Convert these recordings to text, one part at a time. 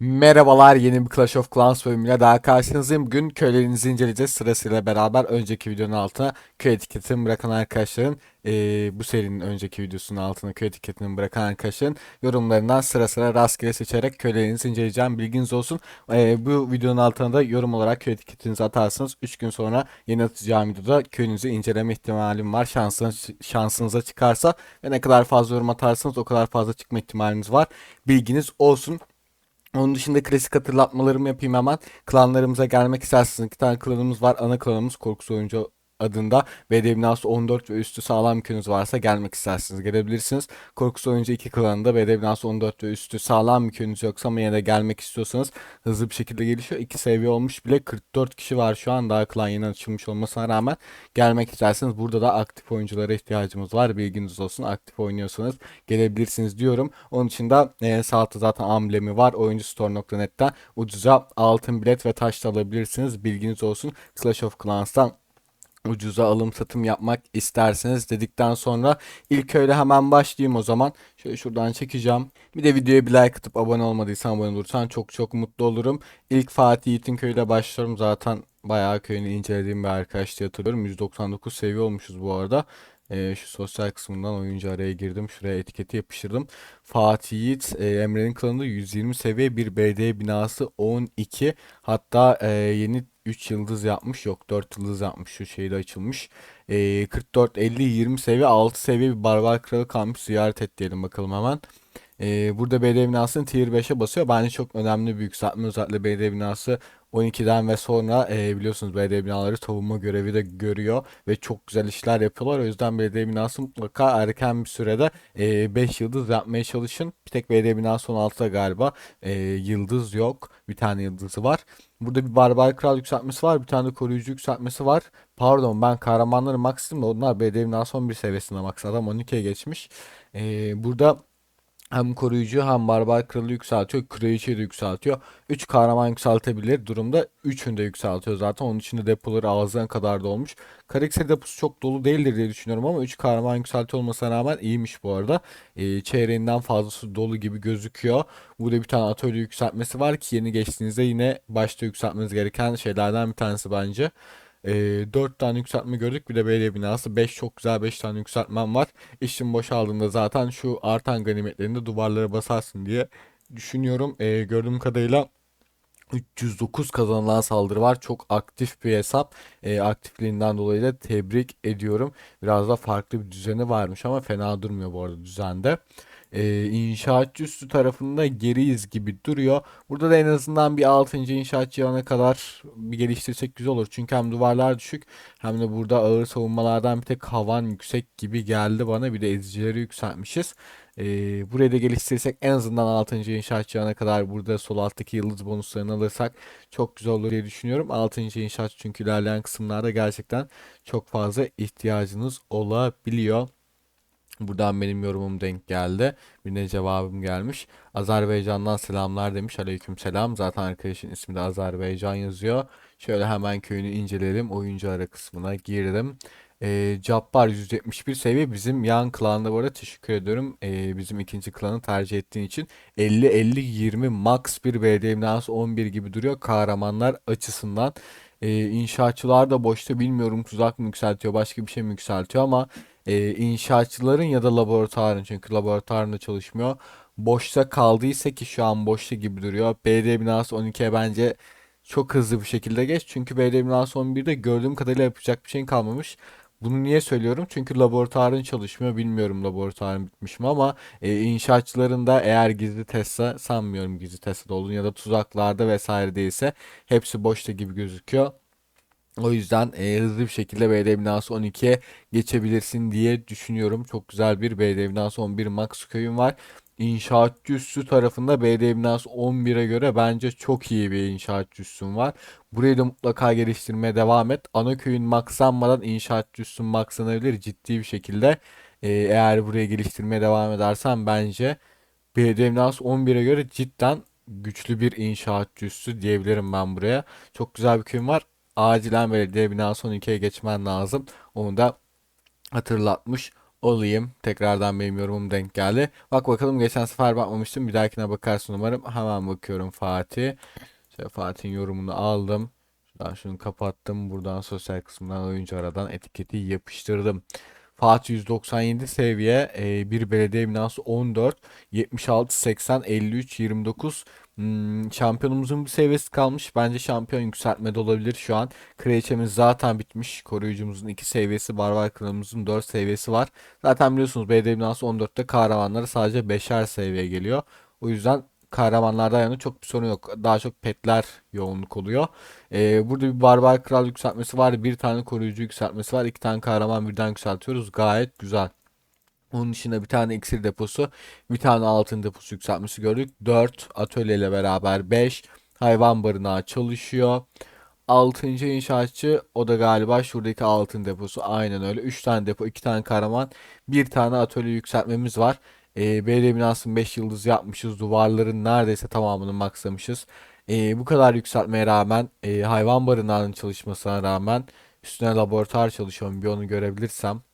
Merhabalar yeni bir Clash of Clans bölümüyle daha karşınızdayım. Bugün köylerinizi inceleyeceğiz sırasıyla beraber. Önceki videonun altına köy etiketini bırakan arkadaşların eee, bu serinin önceki videosunun altına köy etiketini bırakan arkadaşların yorumlarından sıra sıra rastgele seçerek köylerinizi inceleyeceğim. Bilginiz olsun. Eee, bu videonun altına da yorum olarak köy etiketinizi atarsınız. 3 gün sonra yeni atacağım videoda köyünüzü inceleme ihtimalim var. Şansınız, şansınıza çıkarsa ve ne kadar fazla yorum atarsanız o kadar fazla çıkma ihtimaliniz var. Bilginiz olsun. Onun dışında klasik hatırlatmalarımı yapayım hemen. Klanlarımıza gelmek isterseniz iki tane klanımız var. Ana klanımız Korkusu Oyuncu adında BD binası 14 ve üstü sağlam köyünüz varsa gelmek isterseniz gelebilirsiniz. Korkusu Oyuncu 2 klanında BD binası 14 ve üstü sağlam bir köyünüz yoksa ama yine de gelmek istiyorsanız hızlı bir şekilde gelişiyor. 2 seviye olmuş bile 44 kişi var şu an daha klan yeni açılmış olmasına rağmen gelmek isterseniz burada da aktif oyunculara ihtiyacımız var. Bilginiz olsun aktif oynuyorsanız gelebilirsiniz diyorum. Onun dışında e, sağ zaten amblemi var. Oyuncustore.net'ten ucuza altın bilet ve taş da alabilirsiniz. Bilginiz olsun. Clash of Clans'tan ucuza alım satım yapmak isterseniz dedikten sonra ilk öyle hemen başlayayım o zaman. Şöyle şuradan çekeceğim. Bir de videoya bir like atıp abone olmadıysan abone olursan çok çok mutlu olurum. İlk Fatih Yiğit'in köyüyle başlıyorum. Zaten bayağı köyünü incelediğim bir arkadaş diye hatırlıyorum. 199 seviye olmuşuz bu arada. Ee, şu sosyal kısmından oyuncu araya girdim. Şuraya etiketi yapıştırdım. Fatih Yiğit, e, Emre'nin klanında 120 seviye bir BD binası 12. Hatta e, yeni 3 yıldız yapmış. Yok 4 yıldız yapmış. Şu şeyde açılmış. E, 44, 50, 20 seviye 6 seviye bir Barbar Kralı kalmış. Ziyaret et diyelim bakalım hemen. E, burada BD binasını tier 5'e basıyor. Bence çok önemli bir yükseltme. Özellikle BD binası 12'den ve sonra e, biliyorsunuz belediye binaları savunma görevi de görüyor ve çok güzel işler yapıyorlar. O yüzden belediye binası mutlaka erken bir sürede e, 5 yıldız yapmaya çalışın. Bir tek belediye binası 16'da galiba e, yıldız yok. Bir tane yıldızı var. Burada bir barbar kral yükseltmesi var. Bir tane koruyucu yükseltmesi var. Pardon ben kahramanları maksimum da onlar belediye binası 11 seviyesinde max. Adam 12'ye geçmiş. E, burada hem koruyucu hem barbar kralı yükseltiyor. Kraliçeyi de yükseltiyor. 3 kahraman yükseltebilir durumda. 3'ünü de yükseltiyor zaten. Onun içinde depoları ağzına kadar dolmuş. Karakter deposu çok dolu değildir diye düşünüyorum ama 3 kahraman yükseltiyor olmasına rağmen iyiymiş bu arada. Ee, çeyreğinden fazlası dolu gibi gözüküyor. Burada bir tane atölye yükseltmesi var ki yeni geçtiğinizde yine başta yükseltmeniz gereken şeylerden bir tanesi bence. E, 4 tane yükseltme gördük. Bir de belediye binası. 5 çok güzel 5 tane yükseltmem var. İşin boşaldığında zaten şu artan ganimetlerinde duvarlara basarsın diye düşünüyorum. E, gördüğüm kadarıyla 309 kazanılan saldırı var. Çok aktif bir hesap. E, aktifliğinden dolayı da tebrik ediyorum. Biraz da farklı bir düzeni varmış ama fena durmuyor bu arada düzende. E, inşaatçı üstü tarafında geriyiz gibi duruyor. Burada da en azından bir 6. inşaatçı yana kadar bir geliştirsek güzel olur. Çünkü hem duvarlar düşük hem de burada ağır savunmalardan bir tek havan yüksek gibi geldi bana. Bir de ezicileri yükseltmişiz. Ee, burayı da geliştirirsek en azından 6. inşaatçı yana kadar burada sol alttaki yıldız bonuslarını alırsak çok güzel olur diye düşünüyorum. 6. inşaat çünkü ilerleyen kısımlarda gerçekten çok fazla ihtiyacınız olabiliyor. Buradan benim yorumum denk geldi. Birine cevabım gelmiş. Azerbaycan'dan selamlar demiş. Aleyküm selam. Zaten arkadaşın ismi de Azerbaycan yazıyor. Şöyle hemen köyünü inceleyelim. Oyuncu kısmına girdim. E, Cabbar 171 seviye bizim yan klanda bu arada teşekkür ediyorum. E, bizim ikinci klanı tercih ettiğin için 50-50-20 max bir belediye binası 11 gibi duruyor kahramanlar açısından. E, inşaatçılar da boşta bilmiyorum tuzak mı yükseltiyor başka bir şey mi yükseltiyor ama e, inşaatçıların ya da laboratuvarın çünkü laboratuvarında çalışmıyor. Boşta kaldıysa ki şu an boşta gibi duruyor. belediye binası 12'ye bence çok hızlı bir şekilde geç. Çünkü belediye binası 11'de gördüğüm kadarıyla yapacak bir şeyin kalmamış. Bunu niye söylüyorum? Çünkü laboratuvarın çalışmıyor. Bilmiyorum laboratuvarın bitmiş mi ama e, inşaatçıların da eğer gizli testse sanmıyorum gizli testte olduğunu ya da tuzaklarda vesaire değilse hepsi boşta gibi gözüküyor. O yüzden e, hızlı bir şekilde BD binası 12'ye geçebilirsin diye düşünüyorum. Çok güzel bir BD binası 11 Max köyüm var. İnşaatçı üssü tarafında BD binası 11'e göre bence çok iyi bir inşaatçı üssüm var. Burayı da mutlaka geliştirmeye devam et. Ana köyün maxlanmadan inşaatçı üssün maxlanabilir ciddi bir şekilde. E, eğer buraya geliştirmeye devam edersen bence BD binası 11'e göre cidden güçlü bir inşaatçı üssü diyebilirim ben buraya. Çok güzel bir köyüm var acilen belediye binası 12'ye geçmen lazım. Onu da hatırlatmış olayım. Tekrardan benim yorumum denk geldi. Bak bakalım geçen sefer bakmamıştım. Bir dahakine bakarsın umarım. Hemen bakıyorum Fatih. İşte Fatih'in yorumunu aldım. Şuradan şunu kapattım. Buradan sosyal kısmından oyuncu aradan etiketi yapıştırdım. Fatih 197 seviye, e, bir belediye binası 14, 76, 80, 53, 29. Hmm, şampiyonumuzun bir seviyesi kalmış. Bence şampiyon yükseltmede olabilir şu an. Kraliçemiz zaten bitmiş. Koruyucumuzun 2 seviyesi, Barbar Kralımızın 4 seviyesi var. Zaten biliyorsunuz binası 14'te kahramanları sadece 5'er seviye geliyor. O yüzden kahramanlardan yana çok bir sorun yok. Daha çok petler yoğunluk oluyor. Ee, burada bir barbar kral yükseltmesi var. Bir tane koruyucu yükseltmesi var. iki tane kahraman birden yükseltiyoruz. Gayet güzel. Onun dışında bir tane iksir deposu, bir tane altın deposu yükseltmesi gördük. 4 atölyeyle beraber 5 hayvan barınağı çalışıyor. 6. inşaatçı o da galiba şuradaki altın deposu. Aynen öyle. 3 tane depo, 2 tane kahraman, bir tane atölye yükseltmemiz var. E, belediye binasını 5 yıldız yapmışız. Duvarların neredeyse tamamını maksamışız. E, bu kadar yükseltmeye rağmen e, hayvan barınağının çalışmasına rağmen üstüne laboratuvar çalışıyorum. Bir onu görebilirsem.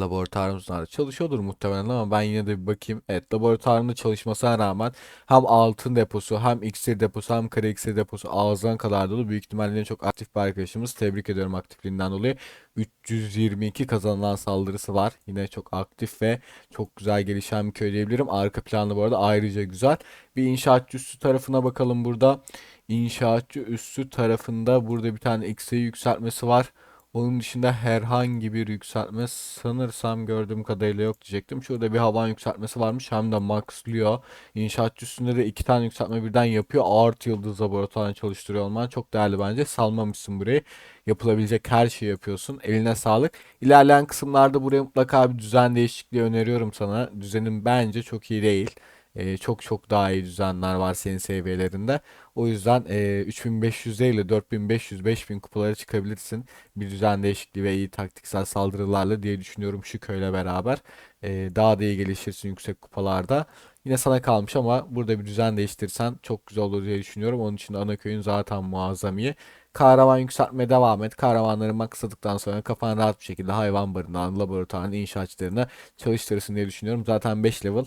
Laboratuvarımızda çalışıyordur muhtemelen ama ben yine de bir bakayım. Evet laboratuvarında çalışmasına rağmen hem altın deposu hem iksir deposu hem kare iksir deposu ağzına kadar dolu. Büyük ihtimalle çok aktif bir arkadaşımız. Tebrik ediyorum aktifliğinden dolayı. 322 kazanılan saldırısı var. Yine çok aktif ve çok güzel gelişen bir köy diyebilirim. Arka planı bu arada ayrıca güzel. Bir inşaatçı üstü tarafına bakalım burada. İnşaatçı üstü tarafında burada bir tane iksir yükseltmesi var. Onun dışında herhangi bir yükseltme sanırsam gördüğüm kadarıyla yok diyecektim. Şurada bir havan yükseltmesi varmış hem de maxlıyor. İnşaatçı üstünde de iki tane yükseltme birden yapıyor. Art yıldız laboratuvarını çalıştırıyor olman çok değerli bence. Salmamışsın burayı. Yapılabilecek her şeyi yapıyorsun. Eline sağlık. İlerleyen kısımlarda buraya mutlaka bir düzen değişikliği öneriyorum sana. Düzenin bence çok iyi değil. Ee, çok çok daha iyi düzenler var senin seviyelerinde. O yüzden e, 3500 değil de 4500-5000 kupalara çıkabilirsin. Bir düzen değişikliği ve iyi taktiksel saldırılarla diye düşünüyorum şu köyle beraber. E, daha da iyi gelişirsin yüksek kupalarda. Yine sana kalmış ama burada bir düzen değiştirsen çok güzel olur diye düşünüyorum. Onun için ana köyün zaten muazzam iyi. Kahraman yükseltmeye devam et. Kahramanları maksadıktan sonra kafan rahat bir şekilde hayvan barınağını, laboratuvarını, inşaatçılarını çalıştırırsın diye düşünüyorum. Zaten 5 level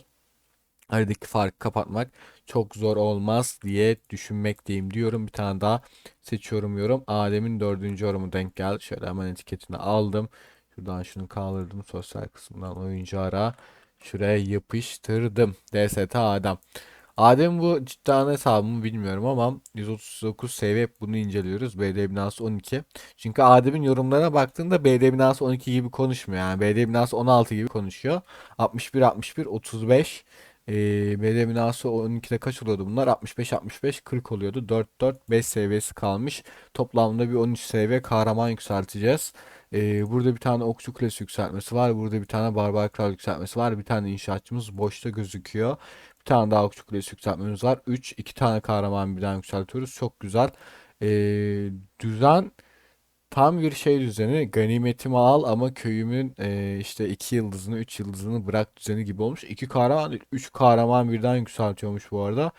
aradaki farkı kapatmak çok zor olmaz diye düşünmekteyim diyorum. Bir tane daha seçiyorum yorum. Adem'in dördüncü yorumu denk geldi. Şöyle hemen etiketini aldım. Şuradan şunu kaldırdım. Sosyal kısmından oyuncu ara. Şuraya yapıştırdım. DST Adem. Adem bu cidden hesabı mı bilmiyorum ama 139 seviye bunu inceliyoruz. BD binası 12. Çünkü Adem'in yorumlarına baktığında BD binası 12 gibi konuşmuyor. Yani BD binası 16 gibi konuşuyor. 61 61 35 ee, BD binası 12'de kaç oluyordu bunlar? 65 65 40 oluyordu. 4 4 5 seviyesi kalmış. Toplamda bir 13 seviye kahraman yükselteceğiz. Ee, burada bir tane okçu kulesi yükseltmesi var. Burada bir tane barbar kral yükseltmesi var. Bir tane inşaatçımız boşta gözüküyor. Bir tane daha okçu kulesi yükseltmemiz var. 3 2 tane kahraman birden yükseltiyoruz. Çok güzel. Ee, düzen Tam bir şey düzeni ganimetimi al ama köyümün e, işte iki yıldızını üç yıldızını bırak düzeni gibi olmuş. İki kahraman üç kahraman birden yükseltiyormuş bu arada.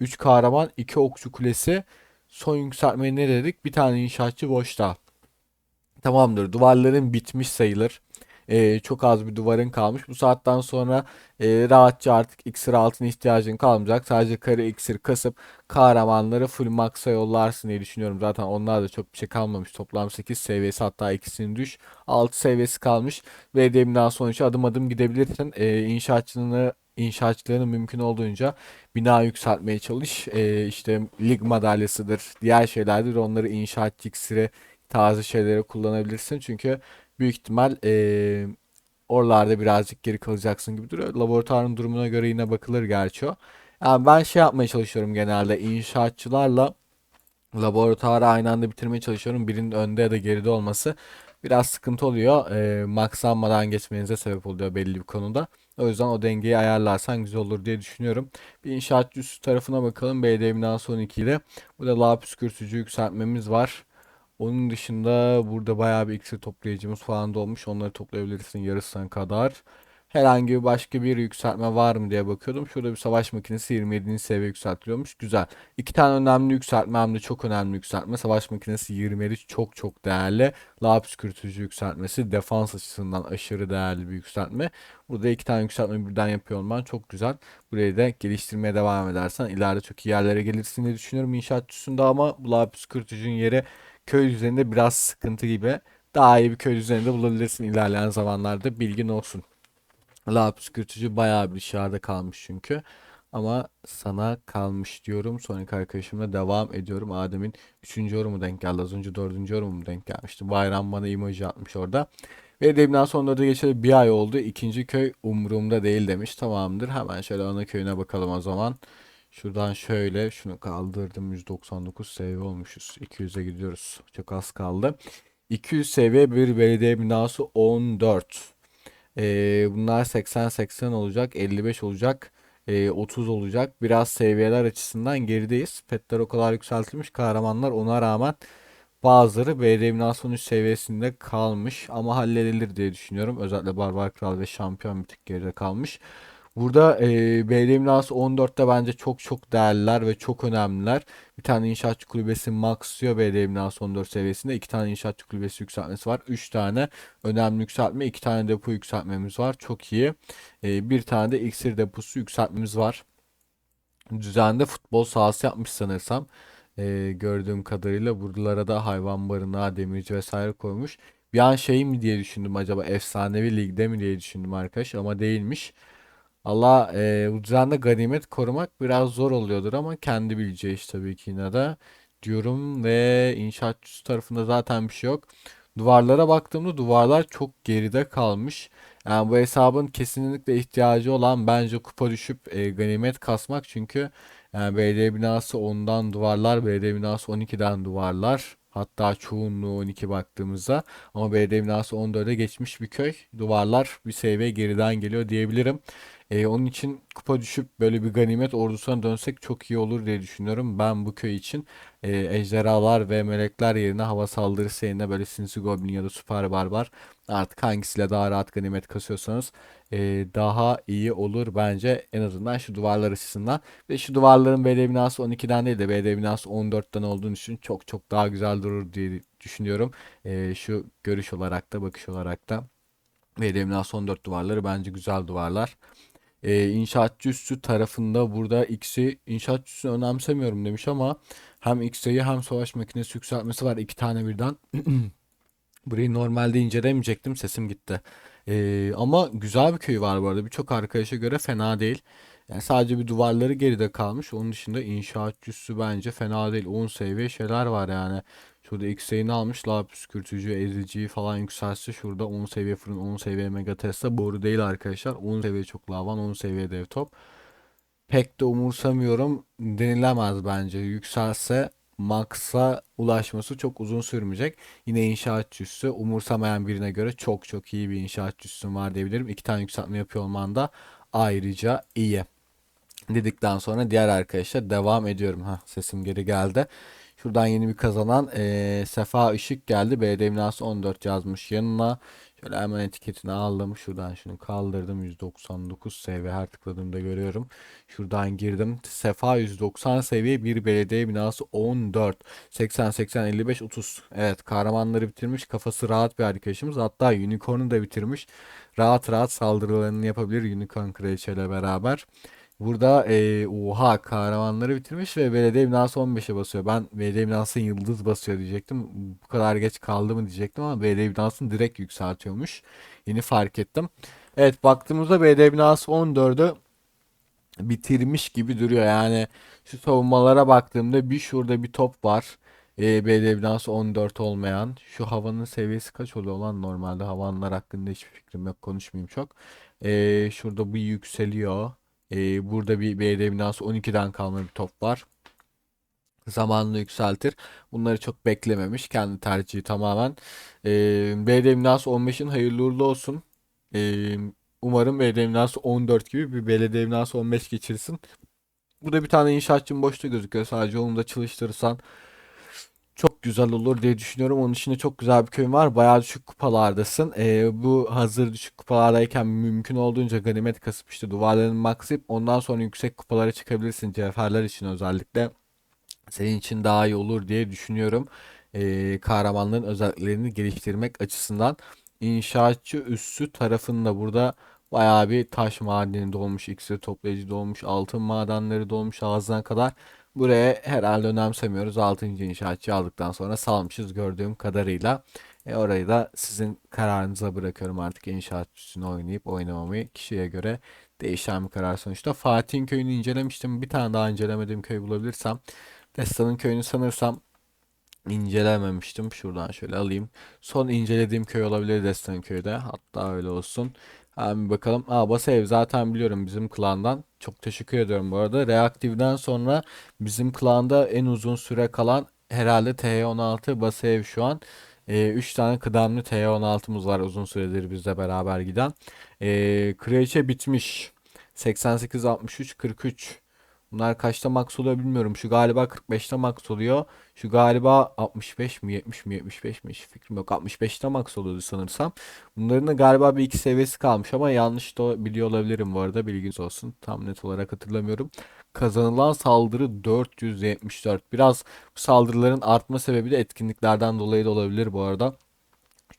Üç kahraman iki okçu kulesi. Son yükseltmeyi ne dedik? Bir tane inşaatçı boşta. Tamamdır. Duvarların bitmiş sayılır. Ee, çok az bir duvarın kalmış. Bu saatten sonra e, rahatça artık iksir altına ihtiyacın kalmayacak. Sadece kare iksir kasıp kahramanları full max'a yollarsın diye düşünüyorum. Zaten onlar da çok bir şey kalmamış. Toplam 8 seviyesi hatta ikisini düş. 6 seviyesi kalmış. Ve deminden sonuçta adım adım gidebilirsin. Ee, inşaatçını inşaatçılarını mümkün olduğunca bina yükseltmeye çalış. Ee, işte lig madalyasıdır, diğer şeylerdir. Onları inşaat iksiri tarzı şeylere kullanabilirsin. Çünkü büyük ihtimal e, oralarda birazcık geri kalacaksın gibi duruyor. Laboratuvarın durumuna göre yine bakılır gerçi o. Yani ben şey yapmaya çalışıyorum genelde inşaatçılarla laboratuvarı aynı anda bitirmeye çalışıyorum. Birinin önde ya da geride olması biraz sıkıntı oluyor. E, maxlanmadan geçmenize sebep oluyor belli bir konuda. O yüzden o dengeyi ayarlarsan güzel olur diye düşünüyorum. Bir inşaatçı üstü tarafına bakalım. BD binası 12 ile. Burada lağ püskürtücü yükseltmemiz var. Onun dışında burada bayağı bir iksir toplayıcımız falan da olmuş. Onları toplayabilirsin yarısına kadar. Herhangi bir başka bir yükseltme var mı diye bakıyordum. Şurada bir savaş makinesi 27. seviye yükseltiliyormuş. Güzel. İki tane önemli yükseltme hem de çok önemli yükseltme. Savaş makinesi 27 çok çok değerli. Lağ püskürtücü yükseltmesi defans açısından aşırı değerli bir yükseltme. Burada iki tane yükseltme birden yapıyor olman çok güzel. Burayı da geliştirmeye devam edersen ileride çok iyi yerlere gelirsin diye düşünüyorum inşaatçısında ama bu lağ püskürtücünün yeri köy üzerinde biraz sıkıntı gibi. Daha iyi bir köy üzerinde bulabilirsin ilerleyen zamanlarda bilgin olsun. Lağ püskürtücü bayağı bir dışarıda kalmış çünkü. Ama sana kalmış diyorum. Sonraki arkadaşımla devam ediyorum. Adem'in 3. yorumu denk geldi. Az önce 4. yorumu denk gelmişti. Bayram bana emoji atmış orada. Ve Demden sonra da geçeli bir ay oldu. İkinci köy umurumda değil demiş. Tamamdır. Hemen şöyle ana köyüne bakalım o zaman. Şuradan şöyle şunu kaldırdım. 199 seviye olmuşuz. 200'e gidiyoruz. Çok az kaldı. 200 seviye bir belediye binası 14. Ee, bunlar 80-80 olacak. 55 olacak. ee, 30 olacak. Biraz seviyeler açısından gerideyiz. Petler o kadar yükseltilmiş. Kahramanlar ona rağmen bazıları BD binası 13 seviyesinde kalmış. Ama halledilir diye düşünüyorum. Özellikle Barbar Kral ve Şampiyon bir tık geride kalmış. Burada e, BD binası 14'te bence çok çok değerliler ve çok önemliler. Bir tane inşaatçı kulübesi maxlıyor BD binası 14 seviyesinde. iki tane inşaatçı kulübesi yükseltmesi var. 3 tane önemli yükseltme, 2 tane depo yükseltmemiz var. Çok iyi. E, bir tane de iksir deposu yükseltmemiz var. Düzenli futbol sahası yapmış sanırsam. E, gördüğüm kadarıyla buralara da hayvan barınağı, demirci vesaire koymuş. Bir an şey mi diye düşündüm acaba efsanevi ligde mi diye düşündüm arkadaş ama değilmiş. Allah e, düzende ganimet korumak biraz zor oluyordur ama kendi bileceği iş tabii ki yine de diyorum ve inşaatçısı tarafında zaten bir şey yok. Duvarlara baktığımda duvarlar çok geride kalmış. Yani bu hesabın kesinlikle ihtiyacı olan bence kupa düşüp e, ganimet kasmak çünkü yani belediye binası 10'dan duvarlar, belediye binası 12'den duvarlar. Hatta çoğunluğu 12 baktığımızda ama belediye binası 14'e geçmiş bir köy. Duvarlar bir seviye geriden geliyor diyebilirim. E, onun için kupa düşüp böyle bir ganimet ordusuna dönsek çok iyi olur diye düşünüyorum. Ben bu köy için e, ejderhalar ve melekler yerine hava saldırısı yerine böyle sinsi goblin ya da süper barbar artık hangisiyle daha rahat ganimet kasıyorsanız e, daha iyi olur bence en azından şu duvarlar açısından. Ve şu duvarların BD binası 12'den değil de BD binası 14'ten olduğunu için çok çok daha güzel durur diye düşünüyorum. E, şu görüş olarak da bakış olarak da. BD binası 14 duvarları bence güzel duvarlar e, inşaatçı üssü tarafında burada X'i inşaatçı üssünü önemsemiyorum demiş ama hem X'i hem savaş makinesi yükseltmesi var iki tane birden. Burayı normalde incelemeyecektim sesim gitti. E, ama güzel bir köy var bu arada birçok arkadaşa göre fena değil. Yani sadece bir duvarları geride kalmış. Onun dışında inşaatçısı bence fena değil. 10 seviye şeyler var yani. Şurada X sayını almış. Lava püskürtücü, eziciyi falan yükselse şurada 10 seviye fırın, 10 seviye mega Tesla. Boru değil arkadaşlar. 10 seviye çok lavan, 10 seviye dev top. Pek de umursamıyorum denilemez bence. Yükselse Max'a ulaşması çok uzun sürmeyecek. Yine inşaatçısı umursamayan birine göre çok çok iyi bir inşaatçısı var diyebilirim. İki tane yükseltme yapıyor olman da ayrıca iyi. Dedikten sonra diğer arkadaşlar devam ediyorum. Ha sesim geri geldi. Şuradan yeni bir kazanan e, Sefa Işık geldi. BD binası 14 yazmış yanına. Şöyle hemen etiketini aldım. Şuradan şunu kaldırdım. 199 seviye her tıkladığımda görüyorum. Şuradan girdim. Sefa 190 seviye bir belediye binası 14. 80 80 55 30. Evet kahramanları bitirmiş. Kafası rahat bir arkadaşımız. Hatta Unicorn'u da bitirmiş. Rahat rahat saldırılarını yapabilir Unicorn Kraliçe ile beraber. Burada e, oha kahramanları bitirmiş ve belediye binası 15'e basıyor. Ben belediye binasının yıldız basıyor diyecektim. Bu kadar geç kaldı mı diyecektim ama belediye binasını direkt yükseltiyormuş. Yeni fark ettim. Evet baktığımızda belediye binası 14'ü bitirmiş gibi duruyor. Yani şu savunmalara baktığımda bir şurada bir top var. E, belediye binası 14 olmayan. Şu havanın seviyesi kaç oluyor lan normalde havanlar hakkında hiçbir fikrim yok konuşmayayım çok. E, şurada bir yükseliyor. Ee, burada bir BD binası 12'den kalma bir top var. Zamanını yükseltir. Bunları çok beklememiş. Kendi tercihi tamamen. Ee, BD binası 15'in hayırlı uğurlu olsun. Ee, umarım BD binası 14 gibi bir belediye binası 15 geçirsin. Burada bir tane inşaatçının boşta gözüküyor. Sadece onu da çalıştırırsan çok güzel olur diye düşünüyorum. Onun içinde çok güzel bir köyün var. Bayağı düşük kupalardasın. Ee, bu hazır düşük kupalardayken mümkün olduğunca ganimet kasıp işte duvarlarını maxlayıp ondan sonra yüksek kupalara çıkabilirsin. Cevherler için özellikle. Senin için daha iyi olur diye düşünüyorum. Ee, kahramanların özelliklerini geliştirmek açısından. İnşaatçı üssü tarafında burada bayağı bir taş madeni dolmuş, iksir toplayıcı dolmuş, altın madenleri dolmuş ağzına kadar. Buraya herhalde önemsemiyoruz. 6. inşaatçı aldıktan sonra salmışız gördüğüm kadarıyla. E orayı da sizin kararınıza bırakıyorum artık inşaat üstüne oynayıp oynamamayı kişiye göre değişen bir karar sonuçta. Fatih'in köyünü incelemiştim. Bir tane daha incelemediğim köy bulabilirsem. Desta'nın köyünü sanırsam incelememiştim. Şuradan şöyle alayım. Son incelediğim köy olabilir Destan köyde. Hatta öyle olsun. Bir bakalım. Aa Basev zaten biliyorum bizim klandan. Çok teşekkür ediyorum bu arada. Reaktif'den sonra bizim klanda en uzun süre kalan herhalde TH16 Basev şu an. 3 tane kıdemli TH16'mız var uzun süredir bizle beraber giden. Ee, Kraliçe bitmiş. 88, 63, 43. Bunlar kaçta max oluyor bilmiyorum. Şu galiba 45'te max oluyor. Şu galiba 65 mi 70 mi 75 mi hiç fikrim yok. 65'te max oluyordu sanırsam. Bunların da galiba bir iki seviyesi kalmış ama yanlış da biliyor olabilirim bu arada bilginiz olsun. Tam net olarak hatırlamıyorum. Kazanılan saldırı 474. Biraz bu saldırıların artma sebebi de etkinliklerden dolayı da olabilir bu arada.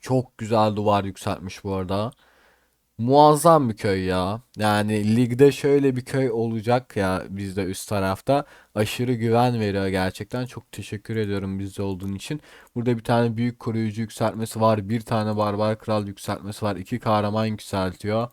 Çok güzel duvar yükseltmiş bu arada. Muazzam bir köy ya. Yani ligde şöyle bir köy olacak ya bizde üst tarafta. Aşırı güven veriyor gerçekten. Çok teşekkür ediyorum bizde olduğun için. Burada bir tane büyük koruyucu yükseltmesi var. Bir tane barbar kral yükseltmesi var. iki kahraman yükseltiyor.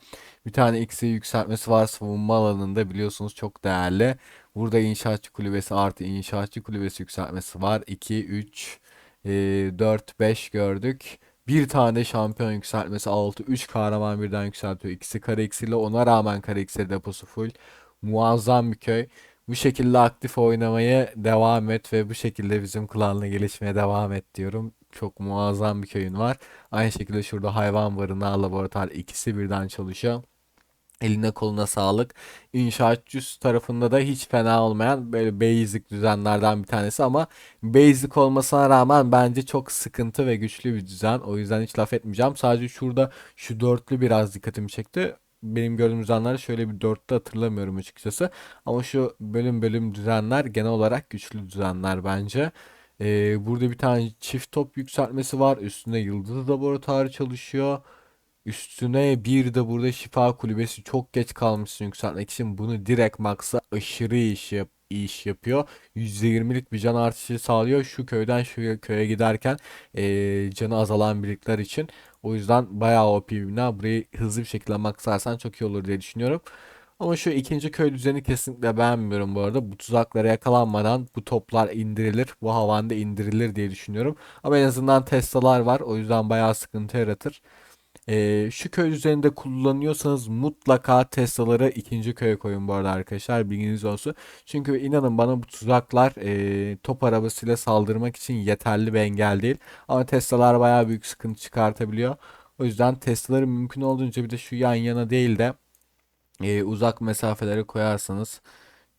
Bir tane X'i yükseltmesi var savunma alanında biliyorsunuz çok değerli. Burada inşaatçı kulübesi artı inşaatçı kulübesi yükseltmesi var. 2, 3, 4, 5 gördük. Bir tane şampiyon yükseltmesi 6. 3 kahraman birden yükseltiyor. İkisi kare ona rağmen kare iksir deposu full. Muazzam bir köy. Bu şekilde aktif oynamaya devam et ve bu şekilde bizim klanla gelişmeye devam et diyorum. Çok muazzam bir köyün var. Aynı şekilde şurada hayvan barınağı laboratuvar ikisi birden çalışıyor. Eline koluna sağlık. İnşaatçı tarafında da hiç fena olmayan böyle basic düzenlerden bir tanesi ama basic olmasına rağmen bence çok sıkıntı ve güçlü bir düzen. O yüzden hiç laf etmeyeceğim. Sadece şurada şu dörtlü biraz dikkatimi çekti. Benim gördüğüm düzenler şöyle bir dörtlü hatırlamıyorum açıkçası. Ama şu bölüm bölüm düzenler genel olarak güçlü düzenler bence. Ee, burada bir tane çift top yükseltmesi var. Üstünde yıldız laboratuvarı çalışıyor. Üstüne bir de burada şifa kulübesi çok geç kalmışsın yükseltmek için. Bunu direkt max'a aşırı iş, yap iş yapıyor. %20'lik bir can artışı sağlıyor. Şu köyden şu köye giderken ee, canı azalan birlikler için. O yüzden bayağı OP bir bina. Burayı hızlı bir şekilde maxlarsan çok iyi olur diye düşünüyorum. Ama şu ikinci köy düzeni kesinlikle beğenmiyorum bu arada. Bu tuzaklara yakalanmadan bu toplar indirilir. Bu havanda indirilir diye düşünüyorum. Ama en azından Tesla'lar var. O yüzden bayağı sıkıntı yaratır. Ee, şu köy üzerinde kullanıyorsanız mutlaka Tesla'ları ikinci köye koyun bu arada arkadaşlar bilginiz olsun. Çünkü inanın bana bu tuzaklar e, top arabasıyla saldırmak için yeterli bir engel değil. Ama Tesla'lar bayağı büyük sıkıntı çıkartabiliyor. O yüzden Tesla'ları mümkün olduğunca bir de şu yan yana değil de e, uzak mesafelere koyarsanız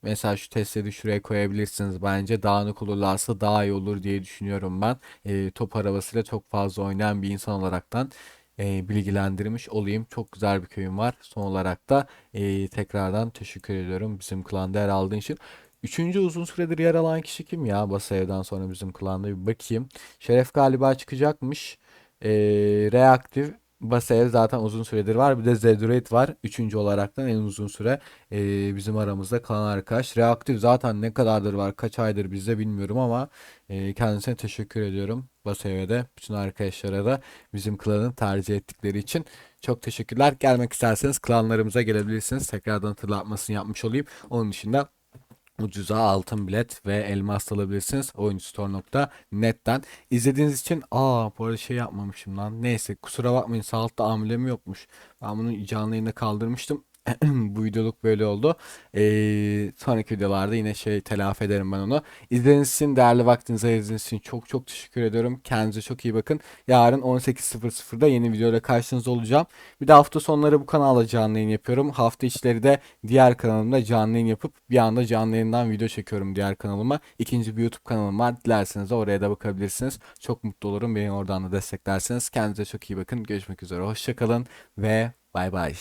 Mesela şu testleri şuraya koyabilirsiniz. Bence dağınık olurlarsa daha iyi olur diye düşünüyorum ben. E, top arabasıyla çok fazla oynayan bir insan olaraktan e, bilgilendirmiş olayım. Çok güzel bir köyüm var. Son olarak da e, tekrardan teşekkür ediyorum bizim klanda yer aldığın için. Üçüncü uzun süredir yer alan kişi kim ya? Basayev'den sonra bizim klanda bir bakayım. Şeref galiba çıkacakmış. E, reaktif Basev zaten uzun süredir var. Bir de Zedurate var. Üçüncü olaraktan en uzun süre e, bizim aramızda kalan arkadaş. Reaktif zaten ne kadardır var, kaç aydır bizde bilmiyorum ama e, kendisine teşekkür ediyorum. Basev'e de, bütün arkadaşlara da bizim klanı tercih ettikleri için çok teşekkürler. Gelmek isterseniz klanlarımıza gelebilirsiniz. Tekrardan hatırlatmasını yapmış olayım. Onun dışında ucuza altın bilet ve elmas alabilirsiniz oyuncustore.net'ten. İzlediğiniz için aa bu arada şey yapmamışım lan. Neyse kusura bakmayın sağlıkta amilem yokmuş. Ben bunu canlı yayında kaldırmıştım. bu videoluk böyle oldu. Ee, sonraki videolarda yine şey telafi ederim ben onu. İzlediğiniz için, değerli vaktinizi ayırdığınız için çok çok teşekkür ediyorum. Kendinize çok iyi bakın. Yarın 18.00'da yeni videoyla karşınızda olacağım. Bir de hafta sonları bu kanalda canlı yayın yapıyorum. Hafta içleri de diğer kanalımda canlı yayın yapıp bir anda canlı yayından video çekiyorum diğer kanalıma. İkinci bir YouTube kanalım var. Dilerseniz de oraya da bakabilirsiniz. Çok mutlu olurum. Beni oradan da desteklerseniz. Kendinize çok iyi bakın. Görüşmek üzere. Hoşçakalın ve bay bay.